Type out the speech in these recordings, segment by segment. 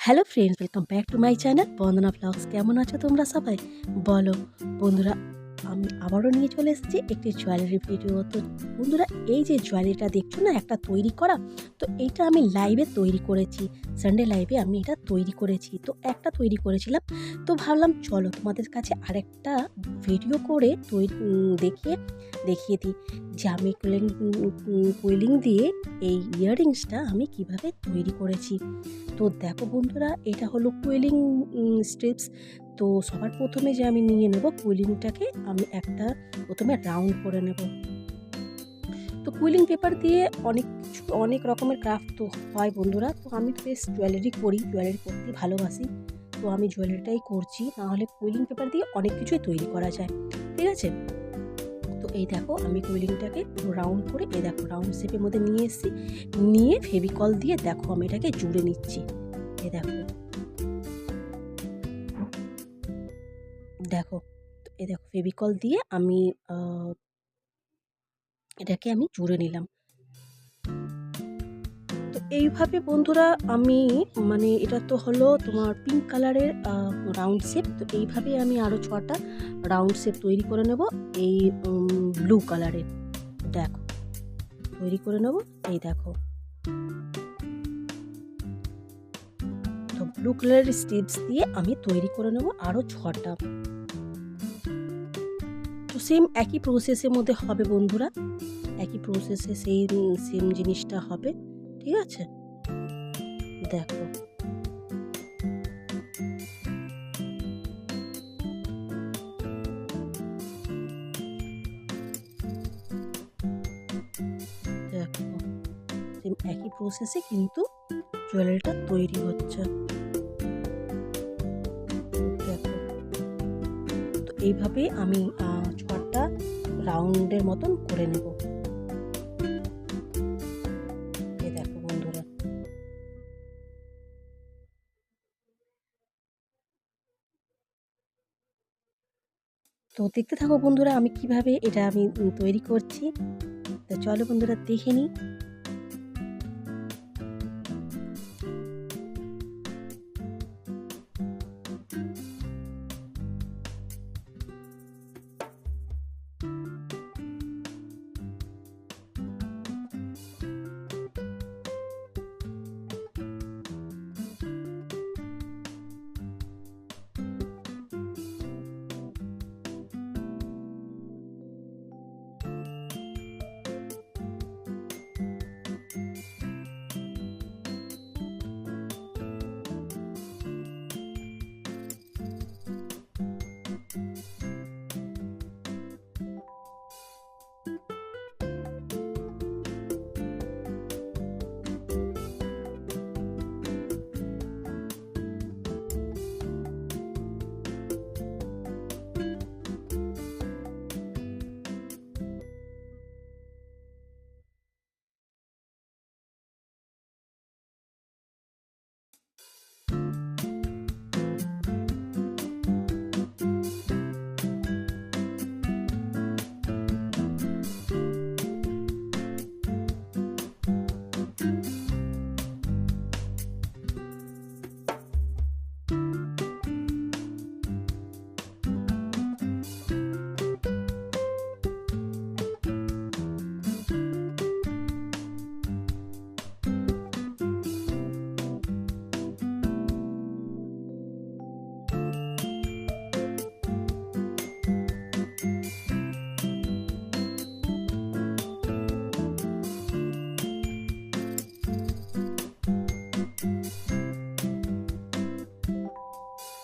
Hello friends welcome back to my channel Bandana vlogs কেমন আছো তোমরা সবাই? বলো, বন্ধুরা আমি আবারও নিয়ে চলে এসেছি একটি জুয়েলারি ভিডিও তো বন্ধুরা, এই যে জুয়েলারিটা দেখছ না, একটা তৈরি করা? তো এইটা আমি লাইভে তৈরি করেছি। সানডে লাইভে আমি এটা তৈরি করেছি। তো একটা তৈরি করেছিলাম। তো ভাবলাম, চলো তোমাদের কাছে আরেকটা ভিডিও করে তৈরি দেখিয়ে দেখিয়ে দিই। যে আমি কুইলিং কুইলিং দিয়ে এই ইয়াররিংসটা আমি কীভাবে তৈরি করেছি? তো দেখো বন্ধুরা, এটা হলো কুইলিং স্ট্রিপস তো সবার প্রথমে যে আমি নিয়ে নেব কুইলিংটাকে, আমি একটা প্রথমে রাউন্ড করে নেব। তো কুইলিং পেপার দিয়ে অনেক কিছু, অনেক রকমের ক্রাফট তো হয় বন্ধুরা। তো আমি তো বেশ জুয়েলারি করি, জুয়েলারি করতে ভালোবাসি। তো আমি জুয়েলারিটাই করছি, নাহলে কুইলিং পেপার দিয়ে অনেক কিছুই তৈরি করা যায়, ঠিক আছে? তো এই দেখো, আমি কুইলিংটাকে রাউন্ড করে, এই দেখো, রাউন্ড শেপের মধ্যে নিয়ে এসেছি। নিয়ে ফেভিকল দিয়ে দেখো, আমি এটাকে জুড়ে নিচ্ছি। এই দেখো। দেখো, এই দেখো ফেভিকল দিয়ে আমি এটাকে আমি জুড়ে নিলাম। তো এইভাবে বন্ধুরা আমি মানে এটা তো হলো তোমার পিঙ্ক কালারের রাউন্ড শেপ তো এইভাবে আমি আরও ছটা রাউন্ড শেপ তৈরি করে নেব এই ব্লু কালারের দেখো, তৈরি করে নেব, এই দেখো। তো ব্লু কালারের স্টিপস দিয়ে আমি তৈরি করে নেব আরও ছটা। সেম একই প্রসেসের মধ্যে হবে বন্ধুরা। একই প্রসেসে সেই সেম জিনিসটা হবে, ঠিক আছে? দেখো। একই প্রসেসে কিন্তু জুয়েলারিটা তৈরি হচ্ছে। এইভাবে আমি ছটা রাউন্ডের মতন করে নেব। বন্ধুরা। তো দেখতে থাকো বন্ধুরা, আমি কীভাবে এটা আমি তৈরি করছি। তো চলো বন্ধুরা দেখে নিই।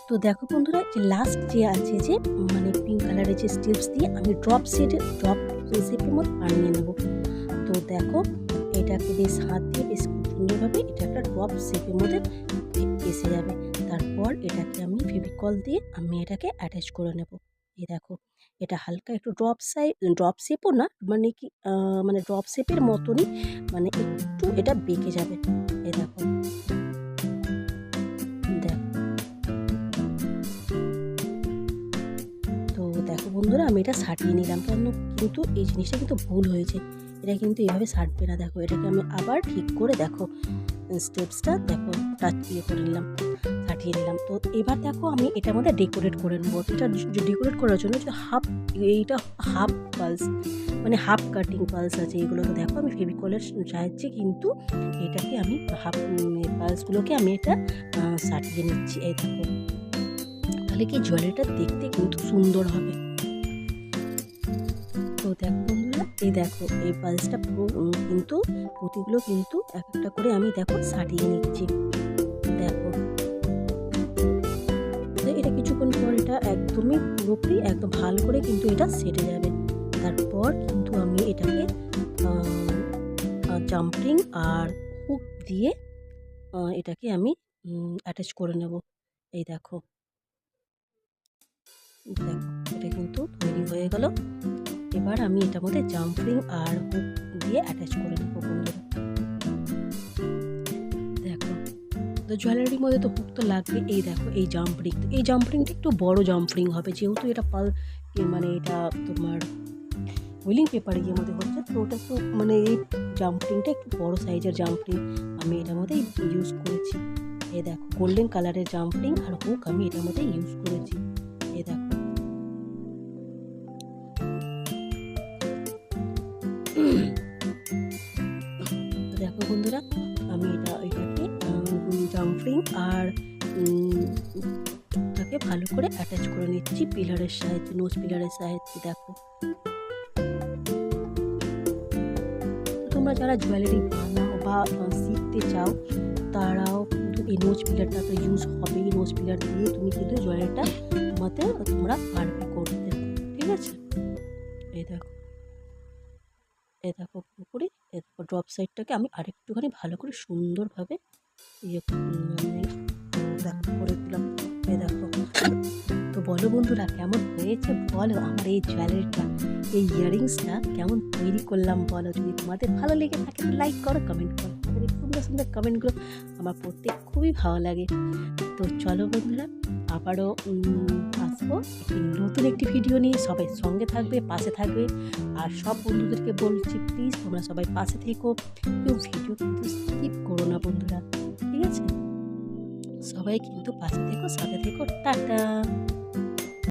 তো দেখো বন্ধুরা, যে লাস্ট যে আছে যে মানে পিঙ্ক কালারের যে স্টিপস দিয়ে আমি ড্রপ সেট ড্রপ শেপের মধ্যে বানিয়ে নেব। তো দেখো, এটাকে বেশ হাত দিয়ে বেশ খুব সুন্দরভাবে এটা একটা ড্রপ শেপের মধ্যে এসে যাবে। তারপর এটাকে আমি ফেভিকল দিয়ে আমি এটাকে অ্যাটাচ করে নেব। এই দেখো, এটা হালকা একটু ড্রপ সাই ড্রপ শেপও না মানে কি মানে ড্রপ শেপের মতনই মানে একটু এটা বেঁকে যাবে। দেখো দেখো বন্ধুরা আমি এটা সাটিয়ে নিলাম। কেন? কিন্তু এই জিনিসটা কিন্তু ভুল হয়েছে। এটা কিন্তু এভাবে সাটবে না, দেখো। এটাকে আমি আবার ঠিক করে, দেখো স্টেপসটা দেখো টাচ দিয়ে করে নিলাম কাটিয়ে নিলাম। তো এবার দেখো আমি এটার মধ্যে ডেকোরেট করে নেব। এটা ডেকোরেট করার জন্য যে হাফ এইটা হাফ পালস মানে হাফ কাটিং পালস আছে এগুলোকে, দেখো, আমি ফেভিকলের সাহায্যে কিন্তু এটাকে আমি হাফ পালসগুলোকে আমি এটা সাটিয়ে নিচ্ছি। এই দেখো। তাহলে কি জুয়েলারিটা দেখতে কিন্তু সুন্দর হবে। তো দেখো বন্ধুরা, এই দেখো, এই পালসটা কিন্তু পুঁতিগুলো কিন্তু এক একটা করে আমি দেখো সাটিয়ে নিচ্ছি। দেখো। এটা কিছুক্ষণ পর এটা একদমই পুরোপুরি একদম ভালো করে কিন্তু এটা সেটে যাবে। তারপর কিন্তু আমি এটাকে জাম্পিং আর হুক দিয়ে এটাকে আমি অ্যাটাচ করে নেব। এই দেখো। দেখো, এটা কিন্তু তৈরি হয়ে গেল। এবার আমি এটার মধ্যে জাম্পিং আর হুক দিয়ে অ্যাটাচ করে নেব বন্ধুরা। দেখো তো জুয়েলারির মধ্যে তো হুক তো লাগবে। এই দেখো, এই জাম্পরিং এই জাম্পরিংটা একটু বড় জাম্পরিং হবে, যেহেতু এটা পাল মানে এটা তোমার উইলিং পেপার গিয়ে মধ্যে হচ্ছে, তো ওটা তো মানে এই জাম্পরিংটা একটু বড় সাইজের জাম্পরিং আমি এটার মধ্যে ইউজ করেছি। এই দেখো গোল্ডেন কালারের জাম্পরিং আর হুক আমি এটার মধ্যে ইউজ করেছি। দেখো বন্ধুরা, আমি এটা এটাকে জাম্পিং আর তাকে ভালো করে অ্যাটাচ করে নিচ্ছি পিলারের সাহায্যে নোজ পিলারের সাহায্যে, দেখো। তোমরা যারা জুয়েলারি বানাও বা শিখতে চাও, তারাও কিন্তু এই নোজ পিলারটা তো ইউজ হবে এই নোজ পিলার দিয়ে তুমি কিন্তু জুয়েলারিটা তোমাতে তোমরা পারবে করতে। ঠিক আছে? এই দেখো। এই দেখো পুরোপুরি এই দেখো ড্রপ সাইডটাকে আমি আরেকটুখানি ভালো করে সুন্দরভাবে ইয়ে দেখো, করে দিলাম। এই দেখো। তো বলো বন্ধুরা, কেমন হয়েছে? বলো আমার এই জুয়েলারিটা এই ইয়াররিংসটা কেমন তৈরি করলাম বলো? যদি তোমাদের ভালো লেগে থাকে লাইক করো কমেন্ট করো। তোমাদের সুন্দর সুন্দর কমেন্টগুলো আমার পড়তে খুবই ভালো লাগে। তো চলো বন্ধুরা, আবারও আসব। নতুন একটি ভিডিও নিয়ে সবাই সঙ্গে থাকবে, পাশে থাকবে। আর সব বন্ধুদেরকে বলছি প্লিজ তোমরা সবাই পাশে থেকো। কেউ ভিডিও কিন্তু স্কিপ করো না বন্ধুরা, ঠিক আছে? সবাই কিন্তু পাশে থেকো, সাথে থেকো, টাটা।